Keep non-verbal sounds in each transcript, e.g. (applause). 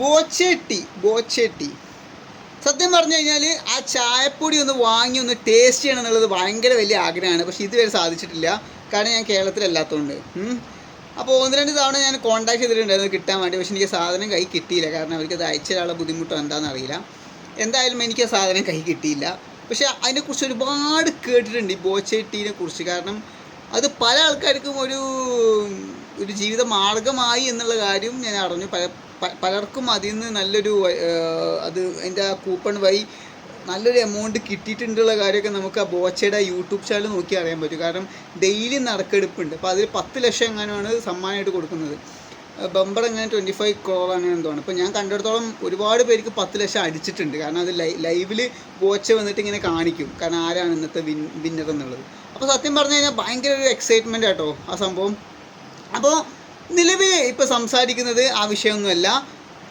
Boche ബോച്ചേട്ടി. Boche tea സത്യം പറഞ്ഞു കഴിഞ്ഞാൽ ആ ചായപ്പൊടി ഒന്ന് വാങ്ങി ഒന്ന് ടേസ്റ്റ് ചെയ്യണം എന്നുള്ളത് ഭയങ്കര വലിയ ആഗ്രഹമാണ്. പക്ഷേ ഇതുവരെ സാധിച്ചിട്ടില്ല. കാരണം ഞാൻ കേരളത്തിലല്ലാത്തതുകൊണ്ട്. അപ്പോൾ ഒന്ന് രണ്ട് തവണ ഞാൻ കോൺടാക്ട് ചെയ്തിട്ടുണ്ടായിരുന്നു കിട്ടാൻ വേണ്ടി. പക്ഷേ എനിക്ക് സാധനം കൈ കിട്ടിയില്ല. കാരണം അവർക്ക് അത് അയച്ചൊരാളെ ബുദ്ധിമുട്ടോ എന്താണെന്ന് അറിയില്ല. എന്തായാലും എനിക്ക് ആ സാധനം കൈ കിട്ടിയില്ല. പക്ഷേ അതിനെക്കുറിച്ച് ഒരുപാട് കേട്ടിട്ടുണ്ട് ഈ ബോച്ചേട്ടീനെ ടീനെ കുറിച്ച്. കാരണം അത് പല ആൾക്കാർക്കും ഒരു ഒരു ജീവിത മാർഗമായി എന്നുള്ള കാര്യം ഞാൻ അറിഞ്ഞു. പല പലർക്കും അതിൽ നിന്ന് നല്ലൊരു അത് അതിന്റെ ആ കൂപ്പൺ വഴി നല്ലൊരു എമൗണ്ട് കിട്ടിയിട്ടുണ്ടുള്ള കാര്യമൊക്കെ നമുക്ക് ആ ബോച്ചയുടെ യൂട്യൂബ് ചാനൽ നോക്കി അറിയാൻ പറ്റും. കാരണം ഡെയിലി നറുക്കെടുപ്പുണ്ട്. അപ്പോൾ അതിൽ പത്ത് ലക്ഷം എങ്ങനെയാണ് സമ്മാനമായിട്ട് കൊടുക്കുന്നത്. ബമ്പർ എങ്ങനെ ട്വന്റി ഫൈവ് ക്രോർ അങ്ങനെ എന്താണ്. അപ്പോൾ ഞാൻ കണ്ടിടത്തോളം ഒരുപാട് പേർക്ക് പത്ത് ലക്ഷം അടിച്ചിട്ടുണ്ട്. കാരണം അത് ലൈവിൽ ബോച്ച വന്നിട്ട് ഇങ്ങനെ കാണിക്കും. കാരണം ആരാണ് ഇന്നത്തെ വിൻ വിന്നർ എന്നുള്ളത്. അപ്പോൾ സത്യം പറഞ്ഞു കഴിഞ്ഞാൽ ഭയങ്കര ഒരു എക്സൈറ്റ്മെന്റ് ആട്ടോ ആ സംഭവം. അപ്പോൾ നിലവിൽ ഇപ്പോൾ സംസാരിക്കുന്നത് ആ വിഷയമൊന്നുമല്ല.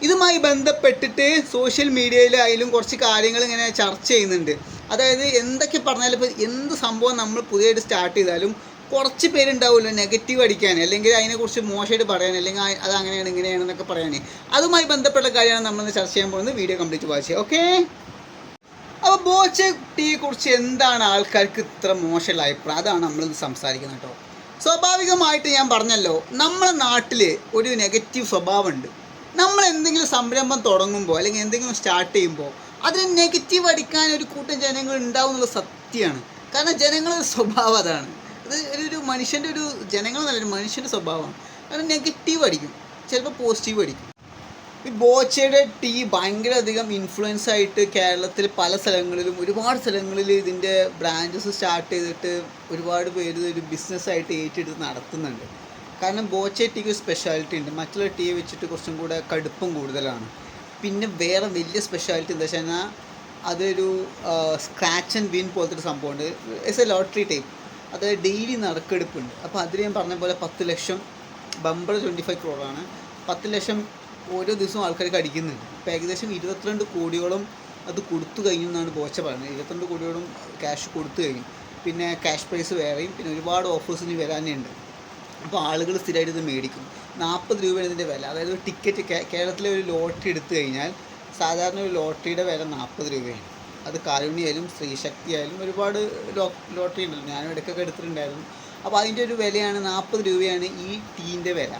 ഇതുമായി ബന്ധപ്പെട്ടിട്ട് സോഷ്യൽ മീഡിയയിലായാലും കുറച്ച് കാര്യങ്ങൾ ഇങ്ങനെ ചർച്ച ചെയ്യുന്നുണ്ട്. അതായത് എന്തൊക്കെ പറഞ്ഞാലും ഇപ്പോൾ എന്ത് സംഭവം നമ്മൾ പുതിയതായിട്ട് സ്റ്റാർട്ട് ചെയ്താലും കുറച്ച് പേരുണ്ടാവുമല്ലോ നെഗറ്റീവ് അടിക്കാൻ അല്ലെങ്കിൽ അതിനെക്കുറിച്ച് മോശമായിട്ട് പറയാൻ അല്ലെങ്കിൽ അത് അങ്ങനെയാണ് ഇങ്ങനെയാണ് എന്നൊക്കെ പറയാൻ അതുമായി ബന്ധപ്പെട്ട കാര്യമാണ് നമ്മൾ ചർച്ച ചെയ്യാൻ പോകുന്നത്. Video complete watch okay? അപ്പോൾ ബോച്ച കുട്ടിയെക്കുറിച്ച് കുറിച്ച് എന്താണ് ആൾക്കാർക്ക് ഇത്ര മോശമുള്ള അഭിപ്രായം? അതാണ് നമ്മളിന്ന് സംസാരിക്കുന്നത് കേട്ടോ. സ്വാഭാവികമായിട്ട് ഞാൻ പറഞ്ഞല്ലോ നമ്മളെ നാട്ടിൽ ഒരു നെഗറ്റീവ് സ്വഭാവമുണ്ട്. നമ്മൾ എന്തെങ്കിലും സംരംഭം തുടങ്ങുമ്പോൾ അല്ലെങ്കിൽ എന്തെങ്കിലും സ്റ്റാർട്ട് ചെയ്യുമ്പോൾ അതിന് നെഗറ്റീവ് അടിക്കാൻ ഒരു കൂട്ടം ജനങ്ങൾ ഉണ്ടാവും എന്നുള്ള സത്യമാണ്. കാരണം ജനങ്ങളുടെ സ്വഭാവം അതാണ്. അത് ഒരു- മനുഷ്യന്റെ ഒരു ജനങ്ങൾ എന്നല്ല ഒരു മനുഷ്യന്റെ സ്വഭാവമാണ്. കാരണം നെഗറ്റീവ് അടിക്കും. ചിലപ്പോൾ പോസിറ്റീവ് അടിക്കും. ഈ ബോച്ചയുടെ ടീ ഭയങ്കര അധികം ഇൻഫ്ലുവൻസ് ആയിട്ട് കേരളത്തിൽ പല സ്ഥലങ്ങളിലും ഒരുപാട് സ്ഥലങ്ങളിൽ ഇതിന്റെ ബ്രാഞ്ചസ് സ്റ്റാർട്ട് ചെയ്തിട്ട് ഒരുപാട് പേര് ഒരു ബിസിനസ്സായിട്ട് ഏറ്റെടുത്ത് നടത്തുന്നുണ്ട്. കാരണം ബോച്ച ടീക്ക് ഒരു സ്പെഷ്യാലിറ്റി ഉണ്ട്. മറ്റുള്ള ടീ വെച്ചിട്ട് കുറച്ചും കൂടെ കടുപ്പം കൂടുതലാണ്. പിന്നെ വേറെ വലിയ സ്പെഷ്യാലിറ്റി എന്താ വെച്ച് കഴിഞ്ഞാൽ അതൊരു സ്ക്രാച്ച് ആൻഡ് വിൻ പോലത്തെ ഒരു സംഭവമുണ്ട്. ഇറ്റ്സ് എ ലോട്ടറി ടൈപ്പ് അത് ഡെയിലി നറുക്കെടുപ്പുണ്ട്. അപ്പോൾ അതിൽ ഞാൻ പറഞ്ഞ പോലെ പത്ത് ലക്ഷം ബമ്പർ ട്വന്റി ഫൈവ് ക്രോറാണ് പത്ത് ലക്ഷം ഓരോ ദിവസവും ആൾക്കാർ കടിക്കുന്നുണ്ട് അപ്പോൾ ഏകദേശം ഇരുപത്തിരണ്ട് കോടിയോളം അത് കൊടുത്തു കഴിഞ്ഞു എന്നാണ് ബോച്ച പറയുന്നത്. ഇരുപത്തിരണ്ട് കോടിയോളം ക്യാഷ് കൊടുത്തു കഴിഞ്ഞു. പിന്നെ ക്യാഷ് പ്രൈസ് വേറെയും പിന്നെ ഒരുപാട് ഓഫേഴ്സ് ഇനി വരാനുണ്ട് അപ്പോൾ ആളുകൾ സ്ഥിരമായിട്ട് ഇത് മേടിക്കും. നാൽപ്പത് രൂപയാണ് ഇതിന്റെ വില. അതായത് ഒരു ടിക്കറ്റ് കേരളത്തിലെ ഒരു ലോട്ടറി എടുത്തു കഴിഞ്ഞാൽ സാധാരണ ഒരു ലോട്ടറിയുടെ വില നാൽപ്പത് രൂപയാണ്. അത് കാരുണ്യായാലും സ്ത്രീശക്തി ആയാലും ഒരുപാട് ലോട്ടറി ഉണ്ടല്ലോ. ഞാനും ഇടയ്ക്കൊക്കെ എടുത്തിട്ടുണ്ടായിരുന്നു. അപ്പോൾ അതിന്റെ ഒരു വിലയാണ് നാൽപ്പത് രൂപയാണ് ഈ ടീന്റെ വില.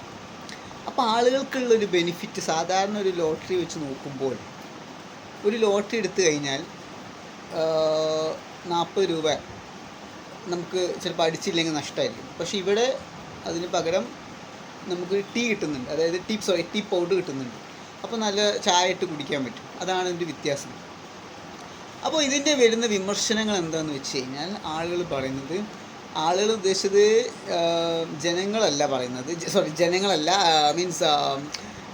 അപ്പോൾ ആളുകൾക്കുള്ളൊരു ബെനിഫിറ്റ് സാധാരണ ഒരു ലോട്ടറി വെച്ച് നോക്കുമ്പോൾ ഒരു ലോട്ടറി എടുത്തു കഴിഞ്ഞാൽ നാൽപ്പത് രൂപ നമുക്ക് ചിലപ്പോൾ അടിച്ചില്ലെങ്കിൽ നഷ്ടമായിരിക്കും പക്ഷേ ഇവിടെ അതിന് പകരം നമുക്ക് ടീ കിട്ടുന്നുണ്ട്. അതായത് ടീ സോറി ടീ പൗഡർ കിട്ടുന്നുണ്ട്. അപ്പോൾ നല്ല ചായ ഇട്ട് കുടിക്കാൻ പറ്റും. അതാണ് ഇതിന്റെ വ്യത്യാസം. അപ്പോൾ ഇതിന്റെ വരുന്ന വിമർശനങ്ങൾ എന്താണെന്ന് വെച്ച് കഴിഞ്ഞാൽ ആളുകൾ പറയുന്നത് ആളുകൾ ഉദ്ദേശിച്ചത് ജനങ്ങളല്ല പറയുന്നത്. സോറി ജനങ്ങളല്ല മീൻസ്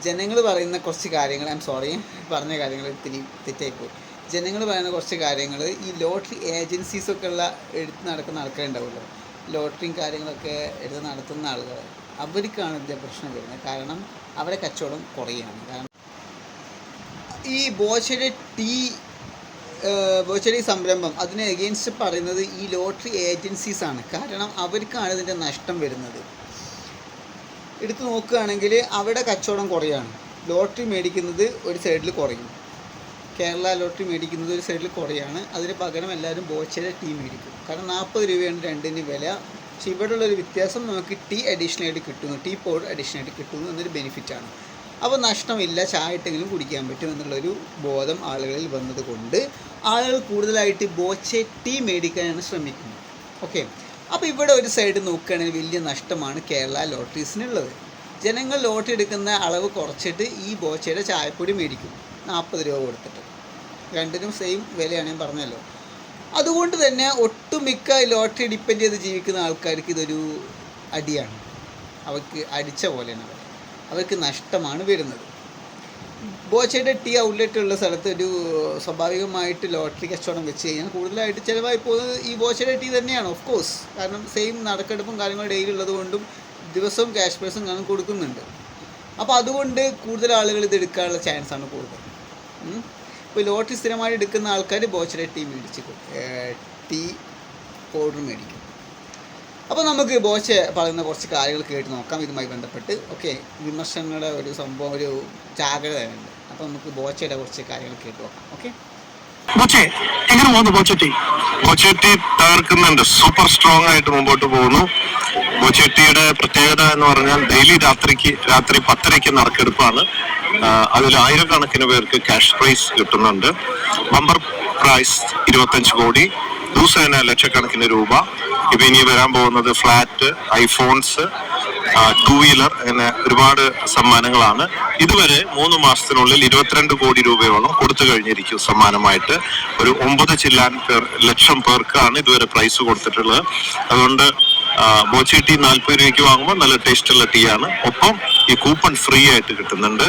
ജനങ്ങൾ പറയുന്ന കുറച്ച് കാര്യങ്ങൾ ഐ എം സോറി പറഞ്ഞ കാര്യങ്ങൾ ഇത്തിരി തെറ്റായിപ്പോയി. ജനങ്ങൾ പറയുന്ന കുറച്ച് കാര്യങ്ങൾ ഈ ലോട്ടറി ഏജൻസീസൊക്കെ ഉള്ള എടുത്ത് നടക്കുന്ന ആൾക്കാരുണ്ടാവുമല്ലോ ലോട്ടറിയും കാര്യങ്ങളൊക്കെ എടുത്ത് നടത്തുന്ന ആളുകൾ അവർക്കാണ് ഇതിന്റെ പ്രശ്നം വരുന്നത്. കാരണം അവരെ കച്ചവടം കുറയാണ്. കാരണം ഈ ബോച്ചയുടെ ടീ ബോച്ചടി സംരംഭം. അതിന് എഗെയിൻസ്റ്റ് പറയുന്നത് ഈ ലോട്ടറി ഏജൻസീസ് ആണ്. കാരണം അവർക്കാണ് ഇതിന്റെ നഷ്ടം വരുന്നത്. എടുത്തു നോക്കുകയാണെങ്കിൽ അവിടെ കച്ചവടം കുറയാണ്. ലോട്ടറി മേടിക്കുന്നത് ഒരു സൈഡിൽ കുറയും. കേരള ലോട്ടറി മേടിക്കുന്നത് ഒരു സൈഡിൽ കുറയാണ്. അതിന് പകരം എല്ലാവരും ബോച്ചയുടെ ടീ മേടിക്കും. കാരണം നാൽപ്പത് രൂപയാണ് രണ്ടിന് വില. പക്ഷെ ഇവിടെയുള്ള ഒരു വ്യത്യാസം നമുക്ക് ടീ അഡീഷണലായിട്ട് കിട്ടുന്നു. ടീ പൗഡർ അഡീഷണലായിട്ട് കിട്ടുന്നു എന്നൊരു ബെനിഫിറ്റാണ് അപ്പോൾ നഷ്ടമില്ല. ചായ ഇട്ടെങ്കിലും കുടിക്കാൻ പറ്റും എന്നുള്ളൊരു ബോധം ആളുകളിൽ വന്നത് കൊണ്ട് ആളുകൾ കൂടുതലായിട്ട് ബോച്ചെ ടീ മേടിക്കാനാണ് ശ്രമിക്കുന്നത്. ഓക്കെ അപ്പോൾ ഇവിടെ ഒരു സൈഡ് നോക്കുകയാണെങ്കിൽ വലിയ നഷ്ടമാണ് കേരള ലോട്ടറീസിനുള്ളത്. ജനങ്ങൾ ലോട്ടറി എടുക്കുന്ന അളവ് കുറച്ചിട്ട് ഈ ബോച്ചയുടെ ചായപ്പൊടി മേടിക്കും. നാൽപ്പത് രൂപ കൊടുത്തിട്ട്. രണ്ടിനും സെയിം വിലയാണ് ഞാൻ പറഞ്ഞല്ലോ. അതുകൊണ്ട് തന്നെ ഒട്ടുമിക്ക ലോട്ടറി ഡിപ്പെൻഡ് ചെയ്ത് ജീവിക്കുന്ന ആൾക്കാർക്ക് ഇതൊരു അടിയാണ്. അവർക്ക് അടിച്ച പോലെയാണ്. അവർ അവർക്ക് നഷ്ടമാണ് വരുന്നത്. ബോച്ചയുടെ ടീ ഔട്ട്ലെറ്റ് ഉള്ള സ്ഥലത്ത് ഒരു സ്വാഭാവികമായിട്ട് ലോട്ടറി കച്ചവടം വെച്ച് കഴിഞ്ഞാൽ കൂടുതലായിട്ട് ചിലവായി പോകുന്നത് ഈ ബോച്ചയുടെ ടീ തന്നെയാണ് ഓഫ് കോഴ്സ് കാരണം സെയിം നടക്കെടുപ്പും കാര്യങ്ങളും ഡെയിലി ഉള്ളത് കൊണ്ടും ദിവസവും ക്യാഷ് പ്രൈസും കാരണം കൊടുക്കുന്നുണ്ട്. അപ്പോൾ അതുകൊണ്ട് കൂടുതൽ ആളുകൾ ഇത് എടുക്കാനുള്ള ചാൻസ് ആണ് കൂടുതൽ. ഇപ്പോൾ ലോട്ടറി സ്ഥിരമായി എടുക്കുന്ന ആൾക്കാർ ബോച്ചയുടെ ടീ മേടിച്ച് ടീ പൗഡർ മേടിക്കും. അപ്പോൾ നമുക്ക് ബോച്ച പറയുന്ന കുറച്ച് കാര്യങ്ങൾ കേട്ട് നോക്കാം. ഇതുമായി ബന്ധപ്പെട്ട് ഓക്കെ വിമർശനങ്ങളുടെ ഒരു സംഭവം ഒരു ജാഗ്രതയുണ്ട് അപ്പോൾ നമുക്ക് ബോച്ചയുടെ കുറച്ച് കാര്യങ്ങൾ കേട്ടു നോക്കാം. ഓക്കെ ബോച്ചെ എങ്ങനെ പോകുന്നു ബോച്ചറ്റി ബോച്ചെട്ടി തകർക്കുന്നുണ്ട്. സൂപ്പർ സ്ട്രോങ് ആയിട്ട് മുമ്പോട്ട് പോകുന്നു. ബോച്ചെട്ടിയുടെ പ്രത്യേകത എന്ന് പറഞ്ഞാൽ ഡെയിലി രാത്രിക്ക് രാത്രി പത്തരയ്ക്ക് നറുക്കെടുപ്പാണ്. അതിൽ ആയിരക്കണക്കിന് പേർക്ക് ക്യാഷ് പ്രൈസ് കിട്ടുന്നുണ്ട്. ബമ്പർ പ്രൈസ് ഇരുപത്തഞ്ച് കോടി ദിവസേന ലക്ഷക്കണക്കിന് രൂപ. ഇപ്പൊ ഇനി വരാൻ പോകുന്നത് ഫ്ലാറ്റ് ഐഫോൺസ് ടൂ വീലർ അങ്ങനെ ഒരുപാട് സമ്മാനങ്ങളാണ്. ഇതുവരെ മൂന്ന് മാസത്തിനുള്ളിൽ ഇരുപത്തിരണ്ട് കോടി രൂപയോളം കൊടുത്തു കഴിഞ്ഞിരിക്കും സമ്മാനമായിട്ട്. ഒരു ഒമ്പത് ചില്ലാൻ പേർ ലക്ഷം പേർക്കാണ് ഇതുവരെ പ്രൈസ് കൊടുത്തിട്ടുള്ളത്. അതുകൊണ്ട് ബോച്ചി ടീ നാൽപ്പത് രൂപയ്ക്ക് വാങ്ങുമ്പോൾ നല്ല ടേസ്റ്റുള്ള ടീ ആണ്. ഒപ്പം ഈ കൂപ്പൺ ഫ്രീ ആയിട്ട് കിട്ടുന്നുണ്ട്.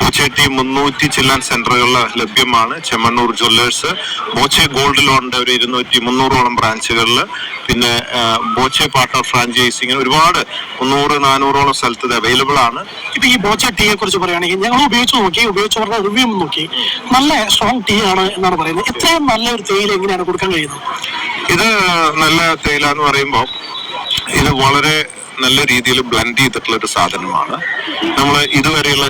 ബോച്ചെ ടീ മുന്നൂറ്റി ചില്ലാൻ സെന്ററുകളിൽ ലഭ്യമാണ്. ചെമ്മണ്ണൂർ ജ്വല്ലേഴ്സ്. ബോച്ചെ ഗോൾഡ് ലോണിന്റെ ഒരു ഇരുന്നൂറ്റി മുന്നൂറോളം ബ്രാഞ്ചുകളിൽ. പിന്നെ ബോച്ചെ പാർട്ണർ ഓഫ് ഫ്രാഞ്ചൈസിങ് ഒരുപാട് മുന്നൂറ് നാനൂറോളം സ്ഥലത്ത് ഇത് അവൈലബിൾ ആണ്. ഇപ്പൊ ഈ ബോച്ച ടീയെ കുറിച്ച് പറയുകയാണെങ്കിൽ ഞങ്ങൾ ഉപയോഗിച്ച് നോക്കി ഉപയോഗിച്ചവരുടെ റിവ്യൂ നോക്കി. നല്ല സ്ട്രോങ് ടീ ആണ് എന്നാണ് പറയുന്നത്. ഇത്രയും നല്ല ഒരു തേയില എങ്ങനെയാണ് കൊടുക്കാൻ കഴിയുന്നത്? ഇത് നല്ല തേയില എന്ന് പറയുമ്പോൾ ഇത് വളരെ നല്ല രീതിയിൽ ബ്ലെൻഡ് ചെയ്തിട്ടുള്ള ഒരു സാധനമാണ്. നമ്മൾ ഇതുവരെയുള്ള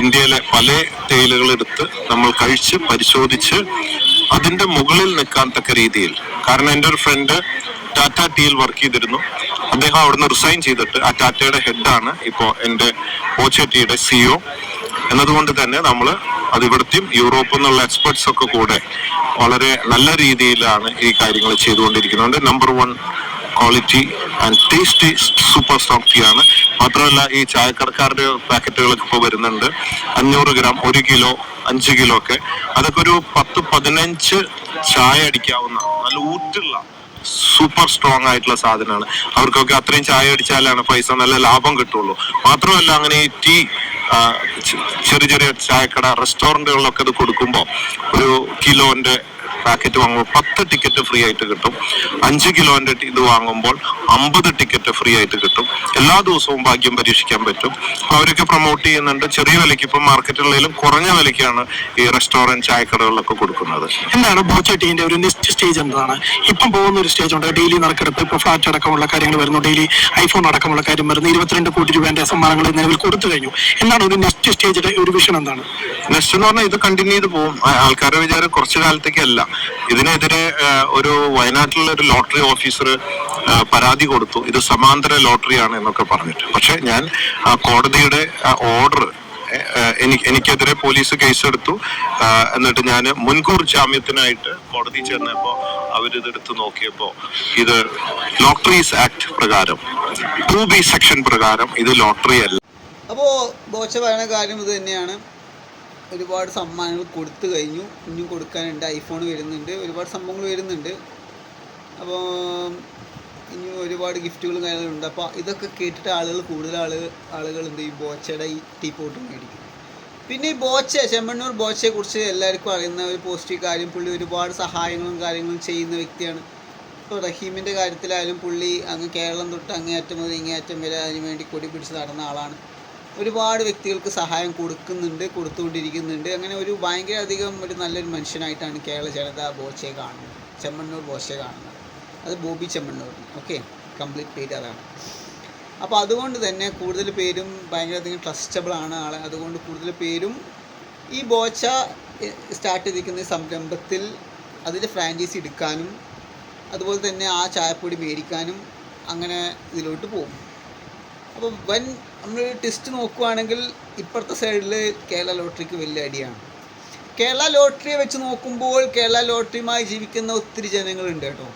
ഇന്ത്യയിലെ പല തേയിലകൾ എടുത്ത് നമ്മൾ കഴിച്ച് പരിശോധിച്ച് അതിന്റെ മുകളിൽ നിൽക്കാൻ തക്ക രീതിയിൽ. കാരണം എന്റെ ഒരു ഫ്രണ്ട് ടാറ്റ ടീയിൽ വർക്ക് ചെയ്തിരുന്നു. അദ്ദേഹം അവിടുന്ന് റിസൈൻ ചെയ്തിട്ട് ആ ടാറ്റയുടെ ഹെഡാണ് ഇപ്പോൾ എന്റെ ഓച്ചറ്റിയുടെ സിഒ എന്നതുകൊണ്ട് തന്നെ നമ്മൾ അത് ഇവിടുത്തെയും യൂറോപ്പിൽ നിന്നുള്ള എക്സ്പെർട്സ് ഒക്കെ കൂടെ വളരെ നല്ല രീതിയിലാണ് ഈ കാര്യങ്ങൾ ചെയ്തുകൊണ്ടിരിക്കുന്നത്. Number one quality and tasty super strong tea ആണ് മാത്രമല്ല ഈ ചായക്കടക്കാരുടെ പാക്കറ്റുകളൊക്കെ ഇപ്പോൾ വരുന്നുണ്ട്. അഞ്ഞൂറ് ഗ്രാം ഒരു കിലോ അഞ്ച് കിലോ ഒക്കെ. അതൊക്കെ ഒരു പത്ത് പതിനഞ്ച് ചായ അടിക്കാവുന്ന നല്ല ഊറ്റുള്ള സൂപ്പർ സ്ട്രോങ് ആയിട്ടുള്ള സാധനമാണ്. അവർക്കൊക്കെ അത്രയും ചായ അടിച്ചാലാണ് പൈസ നല്ല ലാഭം കിട്ടുള്ളൂ. മാത്രമല്ല അങ്ങനെ ഈ ടീ ചെറിയ ചെറിയ ചായക്കട റെസ്റ്റോറന്റുകളിലൊക്കെ ഇത് കൊടുക്കുമ്പോൾ ഒരു കിലോന്റെ പാക്കറ്റ് വാങ്ങുമ്പോൾ പത്ത് ടിക്കറ്റ് ഫ്രീ ആയിട്ട് കിട്ടും. അഞ്ച് കിലോന്റെ ഇത് വാങ്ങുമ്പോൾ അമ്പത് ടിക്കറ്റ് ഫ്രീ ആയിട്ട് കിട്ടും. എല്ലാ ദിവസവും ഭാഗ്യം പരീക്ഷിക്കാൻ പറ്റും. അവരൊക്കെ പ്രൊമോട്ട് ചെയ്യുന്നുണ്ട്. ചെറിയ വിലയ്ക്ക് ഇപ്പം മാർക്കറ്റുകളിലും കുറഞ്ഞ വിലയ്ക്കാണ് ഈ റെസ്റ്റോറന്റ് ചായക്കടകളിലൊക്കെ കൊടുക്കുന്നത്. എന്താണ് ബോച്ച ടീന്റെ ഒരു നെക്സ്റ്റ് സ്റ്റേജ് എന്താണ്? ഇപ്പം പോകുന്ന ഒരു സ്റ്റേജ് ഉണ്ട്. ഡെയിലി നറുക്കെടുപ്പ് ഇപ്പൊ ഫ്ലാറ്റ് അടക്കമുള്ള കാര്യങ്ങൾ വരുന്നു. ഡെയിലി ഐഫോൺ അടക്കമുള്ള കാര്യം വരുന്നു. ഇരുപത്തിരണ്ട് കോടി രൂപയുടെ സമ്മാനങ്ങൾ നിലവിൽ കൊടുത്തു കഴിഞ്ഞു. എന്താണ് ഒരു നെക്സ്റ്റ് സ്റ്റേജിന്റെ ഒരു വിഷൻ എന്താണ്? നെക്സ്റ്റ് എന്ന് പറഞ്ഞാൽ ഇത് കണ്ടിന്യൂ ചെയ്ത് പോകും. ആൾക്കാരുടെ വിചാരം കുറച്ചു കാലത്തേക്കല്ല. ഇതിനെതിരെ ഒരു വയനാട്ടിലുള്ള ഒരു ലോട്ടറി ഓഫീസർ ആ, പരാതി കൊടുത്തു. ഇത് സമാന്തര ലോട്ടറിയാണ് എന്നൊക്കെ പറഞ്ഞിട്ട്. പക്ഷെ ഞാൻ ആ കോടതിയുടെ ഓർഡർ എനിക്ക് എനിക്കെതിരെ പോലീസ് കേസെടുത്തു. എന്നിട്ട് ഞാൻ മുൻകൂർ ജാമ്യത്തിനായിട്ട് കോടതി ചെന്നപ്പോൾ അവരിതെടുത്ത് നോക്കിയപ്പോ നോക്കിയപ്പോൾ ഇത് ലോട്ടറീസ് ആക്ട് പ്രകാരം ടു ബി സെക്ഷൻ പ്രകാരം ഇത് ലോട്ടറി അല്ല അപ്പോൾ പറയുന്ന കാര്യം ഇത് തന്നെയാണ്. ഒരുപാട് സമ്മാനങ്ങൾ കൊടുത്തു കഴിഞ്ഞു. ഇനിയും കൊടുക്കാനുണ്ട്. ഐഫോൺ വരുന്നുണ്ട്. ഒരുപാട് സംഭവങ്ങൾ വരുന്നുണ്ട്. അപ്പോൾ ഇനി ഒരുപാട് ഗിഫ്റ്റുകളും കാര്യങ്ങളുണ്ട് അപ്പോൾ ഇതൊക്കെ കേട്ടിട്ട് ആളുകൾ കൂടുതൽ ആളുകൾ ആളുകൾ എന്ത് ചെയ്യും? ബോച്ചയുടെ ഈ ടീ പോട്ട് മേടിക്കും. പിന്നെ ഈ ബോച്ച ചെമ്മണ്ണൂർ ബോച്ചയെ കുറിച്ച് എല്ലാവർക്കും അറിയുന്ന ഒരു പോസിറ്റീവ് കാര്യം പുള്ളി ഒരുപാട് സഹായങ്ങളും കാര്യങ്ങളും ചെയ്യുന്ന വ്യക്തിയാണ്. ഇപ്പോൾ റഹീമിന്റെ കാര്യത്തിലായാലും പുള്ളി അങ്ങ് കേരളം തൊട്ട് അങ്ങേയറ്റം മുതൽ ഇങ്ങേയറ്റം വരെ അതിന് വേണ്ടി കൊടി പിടിച്ച് നടന്ന ആളാണ്. ഒരുപാട് വ്യക്തികൾക്ക് സഹായം കൊടുക്കുന്നുണ്ട് കൊടുത്തുകൊണ്ടിരിക്കുന്നുണ്ട്. അങ്ങനെ ഒരു ഭയങ്കര അധികം ഒരു നല്ലൊരു മനുഷ്യനായിട്ടാണ് കേരള ജനത ബോച്ചയെ കാണുന്നത് ചെമ്മണ്ണൂർ ബോച്ചയെ കാണുന്നത്. അത് ബോബി ചെമ്മണ്ണൂർ ഓക്കെ കംപ്ലീറ്റ് പേര് അതാണ്. അപ്പോൾ അതുകൊണ്ട് തന്നെ കൂടുതൽ പേരും ഭയങ്കര അധികം ട്രസ്റ്റബിൾ ആണ് ആളെ. അതുകൊണ്ട് കൂടുതൽ പേരും ഈ ബോച്ച സ്റ്റാർട്ട് ചെയ്തിരിക്കുന്ന സംരംഭത്തിൽ അതിന്റെ ഫ്രാഞ്ചൈസി എടുക്കാനും അതുപോലെ തന്നെ ആ ചായപ്പൊടി മേടിക്കാനും അങ്ങനെ ഇതിലോട്ട് പോകും. അപ്പോൾ വൻ നമ്മൾ ടെസ്റ്റ് നോക്കുവാണെങ്കിൽ ഇപ്പുറത്തെ സൈഡിൽ കേരള ലോട്ടറിക്ക് വലിയ അടിയാണ്. കേരള ലോട്ടറിയെ വെച്ച് നോക്കുമ്പോൾ കേരള ലോട്ടറിയുമായി ജീവിക്കുന്ന ഒത്തിരി ജനങ്ങളുണ്ട് കേട്ടോ.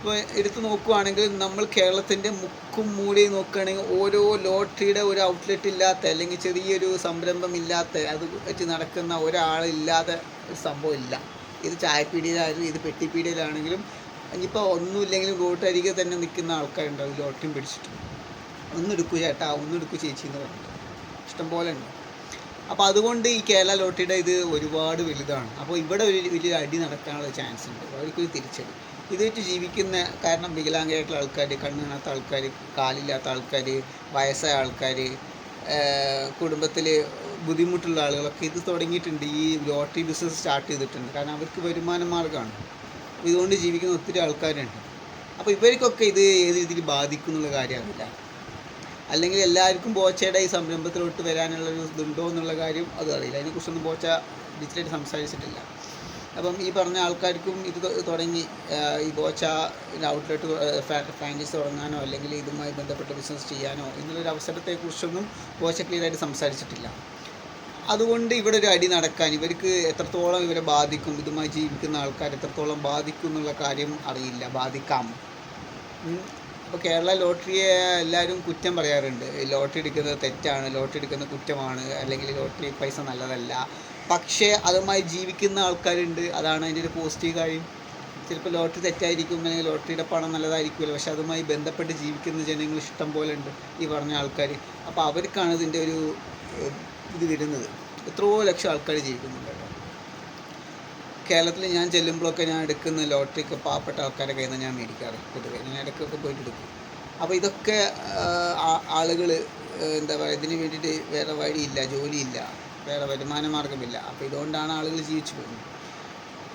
ഇപ്പോൾ എടുത്ത് നോക്കുവാണെങ്കിൽ നമ്മൾ കേരളത്തിന്റെ മുക്കും മൂലയും നോക്കുകയാണെങ്കിൽ ഓരോ ലോട്ടറിയുടെ ഒരു ഔട്ട്ലെറ്റ് ഇല്ലാത്ത അല്ലെങ്കിൽ ചെറിയൊരു സംരംഭം ഇല്ലാത്ത അത് വെച്ച് നടക്കുന്ന ഒരാളില്ലാതെ ഒരു സംഭവം ഇല്ല. ഇത് ചായപ്പീടിയിലായാലും ഇത് പെട്ടിപ്പീടിയിലാണെങ്കിലും ഇനിയിപ്പോൾ ഒന്നുമില്ലെങ്കിലും റോട്ടരികെ തന്നെ നിൽക്കുന്ന ആൾക്കാരുണ്ടാവും ലോട്ടറിയും പിടിച്ചിട്ട്. ഒന്നെടുക്കൂ ചേട്ടാ ഒന്നെടുക്കൂ ചേച്ചി എന്ന് പറഞ്ഞിട്ട്. ഇഷ്ടംപോലെ ഉണ്ട്. അപ്പോൾ അതുകൊണ്ട് ഈ കേരള ലോട്ടറിയുടെ ഇത് ഒരുപാട് വലുതാണ്. അപ്പോൾ ഇവിടെ ഒരു വലിയൊരു അടി നടക്കാനുള്ള ചാൻസ് ഉണ്ട്. അവർക്കൊരു തിരിച്ചടി. ഇത് വെച്ച് ജീവിക്കുന്ന കാരണം വികലാംഗരായിട്ടുള്ള ആൾക്കാർ കണ്ണ് കാണാത്ത ആൾക്കാർ കാലില്ലാത്ത ആൾക്കാർ വയസ്സായ ആൾക്കാർ കുടുംബത്തിൽ ബുദ്ധിമുട്ടുള്ള ആളുകളൊക്കെ ഇത് തുടങ്ങിയിട്ടുണ്ട്. ഈ ലോട്ടറി ബിസിനസ് സ്റ്റാർട്ട് ചെയ്തിട്ടുണ്ട്. കാരണം അവർക്ക് വരുമാന മാർഗമാണ്. ഇതുകൊണ്ട് ജീവിക്കുന്ന ഒത്തിരി ആൾക്കാരുണ്ട്. അപ്പോൾ ഇവർക്കൊക്കെ ഇത് ഏത് രീതിയിൽ ബാധിക്കും എന്നുള്ള കാര്യമാവില്ല അല്ലെങ്കിൽ എല്ലാവർക്കും ബോച്ചയുടെ ഈ സംരംഭത്തിലോട്ട് വരാനുള്ള ഒരു ഇതുണ്ടോ എന്നുള്ള കാര്യം അത് അറിയില്ല. അതിനെക്കുറിച്ചൊന്നും ബോച്ച ഡിജിറ്റലായിട്ട് സംസാരിച്ചിട്ടില്ല. അപ്പം ഈ പറഞ്ഞ ആൾക്കാർക്കും ഇത് തുടങ്ങി ഈ ബോച്ച ഔട്ട്ലെറ്റ് ഫ്രാഞ്ചൈസ് തുടങ്ങാനോ അല്ലെങ്കിൽ ഇതുമായി ബന്ധപ്പെട്ട ബിസിനസ് ചെയ്യാനോ എന്നുള്ളൊരു അവസരത്തെക്കുറിച്ചൊന്നും ബോച്ച ക്ലിയറായിട്ട് സംസാരിച്ചിട്ടില്ല. അതുകൊണ്ട് ഇവിടെ ഒരു അടി നടക്കാൻ ഇവർക്ക് എത്രത്തോളം ഇവരെ ബാധിക്കും ഇതുമായി ജീവിക്കുന്ന ആൾക്കാർ എത്രത്തോളം ബാധിക്കും എന്നുള്ള കാര്യം അറിയില്ല. ബാധിക്കാം. ഇപ്പോൾ കേരള ലോട്ടറിയെ എല്ലാവരും കുറ്റം പറയാറുണ്ട്. ലോട്ടറി എടുക്കുന്നത് തെറ്റാണ് ലോട്ടറി എടുക്കുന്നത് കുറ്റമാണ് അല്ലെങ്കിൽ ലോട്ടറി പൈസ നല്ലതല്ല. പക്ഷേ അതുമായി ജീവിക്കുന്ന ആൾക്കാരുണ്ട്. അതാണ് അതിന്റെ ഒരു പോസിറ്റീവ് കാര്യം. ചിലപ്പോൾ ലോട്ടറി തെറ്റായിരിക്കും അല്ലെങ്കിൽ ലോട്ടറിയുടെ പണം നല്ലതായിരിക്കുമല്ലോ. പക്ഷെ അതുമായി ബന്ധപ്പെട്ട് ജീവിക്കുന്ന ജനങ്ങൾ ഇഷ്ടം പോലെ ഉണ്ട് ഈ പറഞ്ഞ ആൾക്കാർ അപ്പോൾ അവർക്കാണ് ഇതിന്റെ ഒരു ഇത് വരുന്നത്. എത്രയോ ലക്ഷം ആൾക്കാർ ജീവിക്കുന്നുണ്ട്. കേരളത്തിൽ ഞാൻ ചെല്ലുമ്പോഴൊക്കെ ഞാൻ എടുക്കുന്ന ലോട്ടറിക്ക് പാവപ്പെട്ട ആൾക്കാരുടെ കയ്യിൽ നിന്ന് ഞാൻ മേടിക്കാറ് പൊതുവെ. ഞാൻ ഇടയ്ക്കൊക്കെ പോയിട്ട് എടുക്കും. അപ്പോൾ ഇതൊക്കെ ആളുകൾ എന്താ പറയുക ഇതിന് വേണ്ടിയിട്ട് വേറെ വഴിയില്ല ജോലിയില്ല. വേറെ വരുമാന മാർഗമില്ല അപ്പോൾ ഇതുകൊണ്ടാണ് ആളുകൾ ജീവിച്ചു പോകുന്നത്.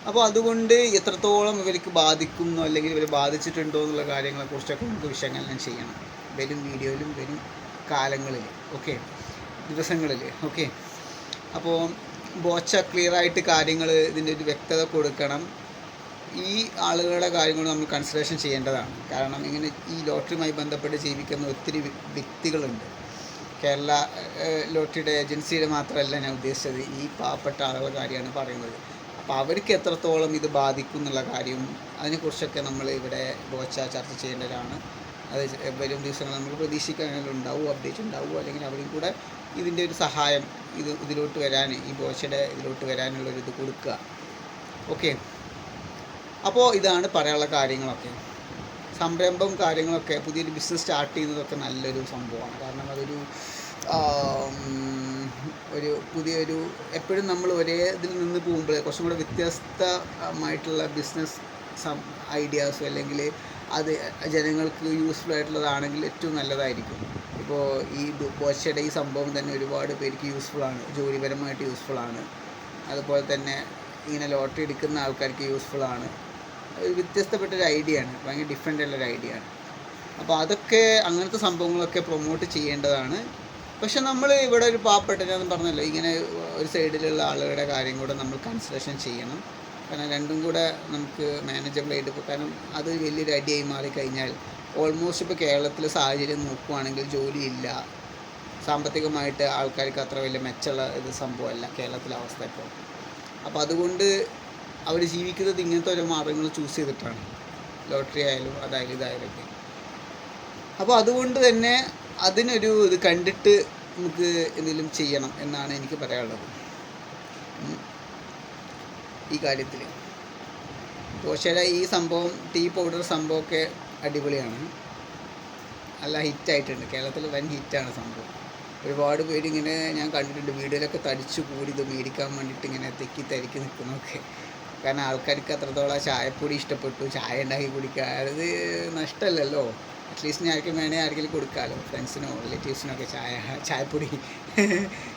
അപ്പോൾ അതുകൊണ്ട് എത്രത്തോളം ഇവർക്ക് ബാധിക്കുന്നു അല്ലെങ്കിൽ ഇവർ ബാധിച്ചിട്ടുണ്ടോ എന്നുള്ള കാര്യങ്ങളെക്കുറിച്ചൊക്കെ നമുക്ക് വിശകലനം ചെയ്യണം. വരും വീഡിയോയിലും വരും കാലങ്ങളിൽ ഓക്കെ? ദിവസങ്ങളിൽ ഓക്കെ? അപ്പോൾ ബോച്ച ക്ലിയർ ആയിട്ട് കാര്യങ്ങൾ ഇതിന്റെ ഒരു വ്യക്തത കൊടുക്കണം. ഈ ആളുകളുടെ കാര്യങ്ങൾ നമ്മൾ കൺസിഡറേഷൻ ചെയ്യേണ്ടതാണ്. കാരണം ഇങ്ങനെ ഈ ലോട്ടറിയുമായി ബന്ധപ്പെട്ട് ജീവിക്കുന്ന ഒത്തിരി വ്യ- വ്യക്തികളുണ്ട്. കേരള ലോട്ടറിയുടെ ഏജൻസിയുടെ മാത്രമല്ല ഞാൻ ഉദ്ദേശിച്ചത് ഈ പാവപ്പെട്ട ആളുകളുടെ കാര്യമാണ് പറയുന്നത്. അപ്പോൾ അവർക്ക് എത്രത്തോളം ഇത് ബാധിക്കും എന്നുള്ള കാര്യം അതിനെക്കുറിച്ചൊക്കെ നമ്മൾ ഇവിടെ ബോച്ച ചർച്ച ചെയ്യേണ്ടതാണ്. അത് വരും ദിവസങ്ങൾ നമുക്ക് പ്രതീക്ഷിക്കാനുള്ള ഉണ്ടാവും അപ്ഡേറ്റ് ഉണ്ടാവും. അല്ലെങ്കിൽ അവരും കൂടെ ഇതിന്റെ ഒരു സഹായം ഇത് ഇതിലോട്ട് വരാൻ ഈ ബോച്ചയുടെ ഇതിലോട്ട് വരാനുള്ള ഒരു ഇത് കൊടുക്കുക. ഓക്കെ അപ്പോൾ ഇതാണ് പറയാനുള്ള കാര്യങ്ങളൊക്കെ. സംരംഭം കാര്യങ്ങളൊക്കെ പുതിയൊരു ബിസിനസ് സ്റ്റാർട്ട് ചെയ്യുന്നതൊക്കെ നല്ലൊരു സംഭവമാണ്. കാരണം അതൊരു ഒരു പുതിയൊരു എപ്പോഴും നമ്മൾ ഒരേ ഇതിൽ നിന്ന് പോകുമ്പോൾ കുറച്ചും കൂടെ വ്യത്യസ്തമായിട്ടുള്ള ബിസിനസ് സം ഐഡിയാസ് അല്ലെങ്കിൽ അത് ജനങ്ങൾക്ക് യൂസ്ഫുൾ ആയിട്ടുള്ളതാണെങ്കിൽ ഏറ്റവും നല്ലതായിരിക്കും. ഇപ്പോൾ ഈ ബോച്ചയുടെ ഈ സംഭവം തന്നെ ഒരുപാട് പേർക്ക് യൂസ്ഫുൾ യൂസ്ഫുള്ളാണ് ജോലിപരമായിട്ട് ആണ്. അതുപോലെ തന്നെ ഇങ്ങനെ ലോട്ടറി എടുക്കുന്ന ആൾക്കാർക്ക് യൂസ്ഫുള്ളാണ് ഒരു വ്യത്യസ്തപ്പെട്ടൊരു ഐഡിയ ആണ് ഭയങ്കര ഡിഫറെന്റ് ഉള്ളൊരു ഐഡിയ ആണ് അപ്പോൾ അതൊക്കെ അങ്ങനത്തെ സംഭവങ്ങളൊക്കെ പ്രൊമോട്ട് ചെയ്യേണ്ടതാണ്. പക്ഷെ നമ്മൾ ഇവിടെ ഒരു പാവപ്പെട്ട ഞാൻ പറഞ്ഞല്ലോ ഇങ്ങനെ ഒരു സൈഡിലുള്ള ആളുകളുടെ കാര്യം കൂടെ നമ്മൾ കൺസിഡറേഷൻ ചെയ്യണം. കാരണം രണ്ടും കൂടെ നമുക്ക് ഇപ്പോൾ കാരണം അത് വലിയൊരു അടിയായി മാറിക്കഴിഞ്ഞാൽ ഓൾമോസ്റ്റ് ഇപ്പോൾ കേരളത്തിലെ സാഹചര്യം നോക്കുവാണെങ്കിൽ ജോലിയില്ല. സാമ്പത്തികമായിട്ട് ആൾക്കാർക്ക് അത്ര വലിയ മെച്ചമുള്ള ഇത് സംഭവമല്ല കേരളത്തിലെ അവസ്ഥ ഇപ്പോൾ. അപ്പോൾ അതുകൊണ്ട് അവർ ജീവിക്കുന്നത് ഇങ്ങനത്തെ ഓരോ മാർഗങ്ങൾ ചൂസ് ചെയ്തിട്ടാണ്. ലോട്ടറി ആയാലും അതായാലും ഇതായാലും ഒക്കെ അപ്പോൾ അതുകൊണ്ട് തന്നെ അതിനൊരു ഇത് കണ്ടിട്ട് നമുക്ക് എന്തെങ്കിലും ചെയ്യണം എന്നാണ് എനിക്ക് പറയാനുള്ളത്. ഈ കാര്യത്തിൽ ദോശയുടെ ഈ സംഭവം ടീ പൗഡർ സംഭവമൊക്കെ അടിപൊളിയാണ്. നല്ല ഹിറ്റായിട്ടുണ്ട് കേരളത്തിൽ വൻ ഹിറ്റാണ് സംഭവം. ഒരുപാട് പേര് ഇങ്ങനെ ഞാൻ കണ്ടിട്ടുണ്ട്. വീഡിയോയിലൊക്കെ തടിച്ചു കൂടി ഇത് മേടിക്കാൻ വേണ്ടിയിട്ട് ഇങ്ങനെ തെക്കി തിരക്കി നിൽക്കുന്നതൊക്കെ. കാരണം ആൾക്കാർക്ക് അത്രത്തോളം ചായപ്പൊടി ഇഷ്ടപ്പെട്ടു. ചായ ഉണ്ടാക്കി കുടിക്കുക അത് നഷ്ടമല്ലല്ലോ. അറ്റ്ലീസ്റ്റ് ആർക്കും വേണേൽ ആർക്കെങ്കിലും കൊടുക്കാമല്ലോ ഫ്രണ്ട്സിനോ റിലേറ്റീവ്സിനോ ഒക്കെ ചായ ചായപ്പൊടി.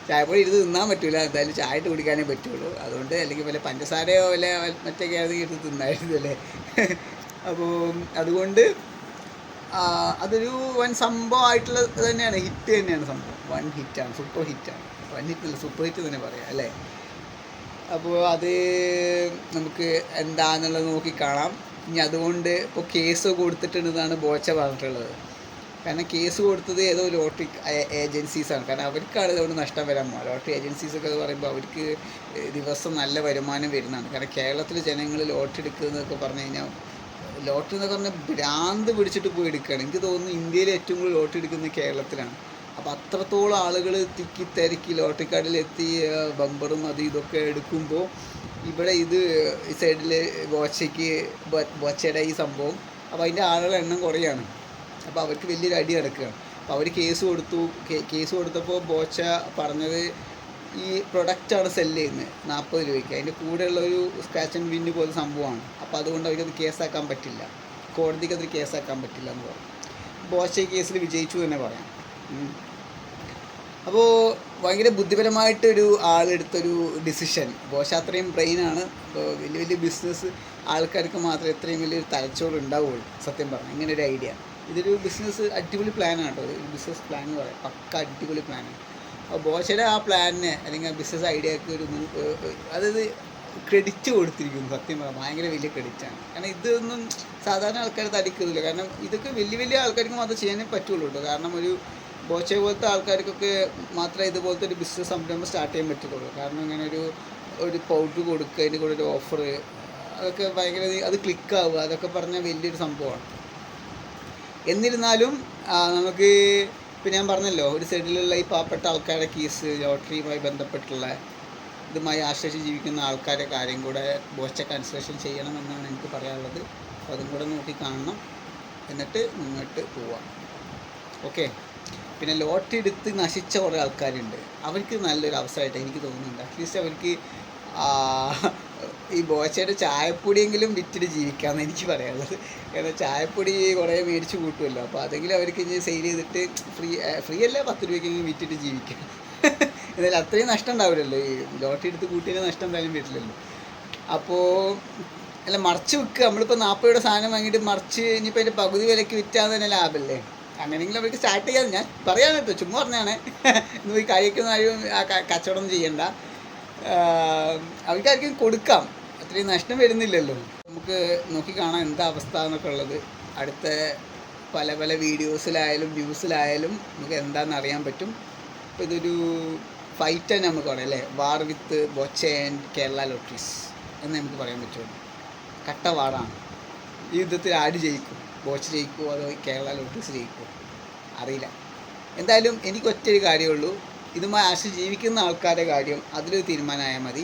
ചായപ്പൊടി ഇരുന്ന് തിന്നാൻ പറ്റില്ല എന്തായാലും ചായ ഇട്ട് കുടിക്കാനേ പറ്റുള്ളൂ. അതുകൊണ്ട് അല്ലെങ്കിൽ വല്ല പഞ്ചസാരയോ വല്ല മറ്റൊക്കെ ആണെങ്കിൽ എടുത്ത് തിന്നായിരുന്നു അല്ലേ? അപ്പോൾ അതുകൊണ്ട് അതൊരു വൻ സംഭവമായിട്ടുള്ള ഇത് തന്നെയാണ്. ഹിറ്റ് തന്നെയാണ് സംഭവം. വൺ ഹിറ്റാണ് സൂപ്പർ ഹിറ്റാണ് വൺ ഹിറ്റ് അല്ല സൂപ്പർ ഹിറ്റ് തന്നെ പറയാം അല്ലേ? അപ്പോൾ അത് നമുക്ക് എന്താണെന്നുള്ളത് നോക്കി കാണാം. ഇനി അതുകൊണ്ട് ഇപ്പോൾ കേസ് കൊടുത്തിട്ടുണ്ടെന്നാണ് ബോച്ച പറഞ്ഞിട്ടുള്ളത്. കാരണം കേസ് കൊടുത്തത് ഏതോ ലോട്ടറി ഏജൻസീസാണ്. കാരണം അവർക്കാണ് ഇതുകൊണ്ട് നഷ്ടം വരാൻ പോകുക ലോട്ടറി ഏജൻസീസൊക്കെ പറയുമ്പോൾ അവർക്ക് ദിവസം നല്ല വരുമാനം വരുന്നതാണ്. കാരണം കേരളത്തിലെ ജനങ്ങൾ ലോട്ടറി എടുക്കുന്നതൊക്കെ പറഞ്ഞു കഴിഞ്ഞാൽ ലോട്ടറി എന്നൊക്കെ പറഞ്ഞാൽ ഭ്രാന്ത് പിടിച്ചിട്ട് പോയി എടുക്കുകയാണ്. എനിക്ക് തോന്നുന്നു ഇന്ത്യയിൽ ഏറ്റവും കൂടുതൽ ലോട്ടറി എടുക്കുന്നത് കേരളത്തിലാണ്. അപ്പോൾ അത്രത്തോളം ആളുകൾ തിക്കി തിരക്കി എത്തി ബമ്പറും അത് ഇതൊക്കെ എടുക്കുമ്പോൾ ഇവിടെ ഇത് ഈ സൈഡിൽ ബോച്ചയ്ക്ക് ബോച്ചയുടെ ഈ സംഭവം. അപ്പോൾ അതിന്റെ ആളുകളുടെ എണ്ണം കുറയാണ്. അപ്പോൾ അവർക്ക് വലിയൊരു അടി നടക്കുകയാണ്. അപ്പോൾ അവർ കേസ് കൊടുത്തു. കേസ് കൊടുത്തപ്പോൾ ബോച്ച പറഞ്ഞത് ഈ പ്രൊഡക്റ്റാണ് സെല്ല് ചെയ്യുന്നത് നാൽപ്പത് രൂപയ്ക്ക്. അതിന്റെ കൂടെയുള്ള ഒരു സ്ക്രാച്ച് ആൻഡ് വിന്ന് പോലെ സംഭവമാണ്. അപ്പോൾ അതുകൊണ്ട് അവർക്കത് കേസാക്കാൻ പറ്റില്ല. കോടതിക്ക് അത് കേസാക്കാൻ പറ്റില്ല എന്ന് പറഞ്ഞു. ബോച്ച കേസിൽ വിജയിച്ചു തന്നെ പറയാം. അപ്പോൾ ഭയങ്കര ബുദ്ധിപരമായിട്ടൊരു ആളെടുത്തൊരു ഡിസിഷൻ ബോഷ അത്രയും ബ്രെയിനാണ് അപ്പോൾ വലിയ വലിയ ബിസിനസ് ആൾക്കാർക്ക് മാത്രമേ ഇത്രയും വലിയൊരു തലച്ചോറ് ഉണ്ടാവുള്ളൂ സത്യം പറഞ്ഞാൽ ഇങ്ങനെ ഒരു ഐഡിയ ഇതൊരു ബിസിനസ് അടിപൊളി പ്ലാനാണ് കേട്ടോ. ഒരു ബിസിനസ് പ്ലാൻ എന്ന് പറയാം. പക്ക അടിപൊളി പ്ലാനാണ് അപ്പോൾ ബോഷയുടെ ആ പ്ലാനിന് അല്ലെങ്കിൽ ആ ബിസിനസ് ഐഡിയക്ക് ഒരു അതായത് ക്രെഡിറ്റ് കൊടുത്തിരിക്കുന്നു സത്യം പറയാം ഭയങ്കര വലിയ ക്രെഡിറ്റാണ് കാരണം ഇതൊന്നും സാധാരണ ആൾക്കാർ തടിക്കുന്നില്ല കാരണം ഇതൊക്കെ വലിയ വലിയ ആൾക്കാർക്ക് മാത്രമേ ചെയ്യാനേ പറ്റുള്ളൂ കേട്ടോ. കാരണം ഒരു ബോച്ചെ പോലത്തെ ആൾക്കാർക്കൊക്കെ മാത്രമേ ഇതുപോലത്തെ ഒരു ബിസിനസ് സംരംഭം സ്റ്റാർട്ട് ചെയ്യാൻ പറ്റുള്ളൂ കാരണം ഇങ്ങനെ ഒരു ഒരു പൗഡർ കൊടുക്കുക അതിന്റെ കൂടെ ഒരു ഓഫർ അതൊക്കെ ഭയങ്കര അത് ക്ലിക്കാവുക അതൊക്കെ പറഞ്ഞാൽ വലിയൊരു സംഭവമാണ്. എന്നിരുന്നാലും നമുക്ക് ഇപ്പം ഞാൻ പറഞ്ഞല്ലോ ഒരു സൈഡിലുള്ള ഈ പാവപ്പെട്ട ആൾക്കാരുടെ കേസ് ലോട്ടറിയുമായി ബന്ധപ്പെട്ടുള്ള ഇതുമായി ആശ്രയിച്ച് ജീവിക്കുന്ന ആൾക്കാരുടെ കാര്യം കൂടെ ബോച്ച ചെയ്യണം എന്നാണ് എനിക്ക് പറയാനുള്ളത്. അപ്പോൾ അതും കൂടെ നോക്കി കാണണം. എന്നിട്ട് മുന്നോട്ട് പോവാം. ഓക്കെ? പിന്നെ ലോട്ടറി എടുത്ത് നശിച്ച കുറേ ആൾക്കാരുണ്ട്. അവർക്ക് നല്ലൊരു അവസരമായിട്ട് എനിക്ക് തോന്നുന്നുണ്ട്. അറ്റ്ലീസ്റ്റ് അവർക്ക് ഈ ബോച്ചയുടെ ചായപ്പൊടിയെങ്കിലും വിറ്റിട്ട് ജീവിക്കാമെന്ന് എനിക്ക് പറയാനുള്ളത്. കാരണം ചായപ്പൊടി കുറേ മേടിച്ച് കൂട്ടുമല്ലോ. അപ്പോൾ അതെങ്കിലും അവർക്ക് ഇനി സെയിൽ ചെയ്തിട്ട് ഫ്രീ ഫ്രീ അല്ല പത്ത് രൂപയ്ക്കെങ്കിലും വിറ്റിട്ട് ജീവിക്കാം. (laughs) എന്നാലും അത്രയും നഷ്ടം ഉണ്ടാവില്ലല്ലോ. ഈ ലോട്ടറി എടുത്ത് കൂട്ടിയതിന് നഷ്ടം എന്തായാലും വരില്ലല്ലോ. അപ്പോൾ അല്ല മറിച്ച് വിൽക്കുക. നമ്മളിപ്പോൾ നാൽപ്പത് സാധനം വാങ്ങിയിട്ട് മറിച്ച് ഇനിയിപ്പോൾ അതിന്റെ പകുതി വിലയ്ക്ക് വിറ്റാൽ തന്നെ ലാഭമല്ലേ? അങ്ങനെയെങ്കിലും അവർക്ക് സ്റ്റാർട്ട് ചെയ്യാതെ ഞാൻ പറയാൻ കേട്ടോ ചുമ്മാ പറഞ്ഞാണ്. പോയി കഴിക്കുന്ന ആരും ആ കച്ചവടം ചെയ്യണ്ട. അവർക്കാർക്കും കൊടുക്കാം. അത്രയും നഷ്ടം വരുന്നില്ലല്ലോ. നമുക്ക് നോക്കി കാണാം എന്താ അവസ്ഥ എന്നൊക്കെ ഉള്ളത്. അടുത്ത പല പല വീഡിയോസിലായാലും ന്യൂസിലായാലും നമുക്ക് എന്താണെന്ന് അറിയാൻ പറ്റും. അപ്പോൾ ഇതൊരു ഫൈറ്റ് തന്നെ നമുക്ക് പറയാം അല്ലേ? War with Bocha and Kerala lotteries എന്ന് നമുക്ക് പറയാൻ പറ്റുള്ളൂ. കട്ട വാറാണ്. ഈ യുദ്ധത്തിൽ ആര് ജയിക്കും? ബോച്ച് ജയിക്കുമോ അതോ കേരള ലോട്ടറീസ് ജയിക്കുമോ അറിയില്ല. എന്തായാലും എനിക്ക് ഒറ്റൊരു കാര്യമേ ഉള്ളൂ ഇതുമായി ആശ ജീവിക്കുന്ന ആൾക്കാരുടെ കാര്യം അതിലൊരു തീരുമാനമായാൽ മതി.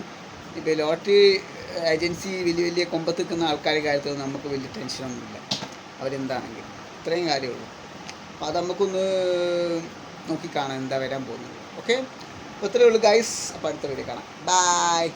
ഇപ്പോൾ ലോട്ടറി ഏജൻസി വലിയ വലിയ കൊമ്പത്ത് നിൽക്കുന്ന ആൾക്കാരുടെ കാര്യത്തിൽ നമുക്ക് വലിയ ടെൻഷനൊന്നുമില്ല അവരെന്താണെങ്കിലും. ഇത്രയും കാര്യമുള്ളൂ. അപ്പോൾ അത് നമുക്കൊന്ന് നോക്കി കാണാം എന്താ വരാൻ പോകുന്നത്. ഓക്കെ? അപ്പോൾ ഇത്രയേ ഉള്ളൂ ഗൈസ്. അപ്പോൾ അടുത്ത വീഡിയോ കാണാം. ബായ്.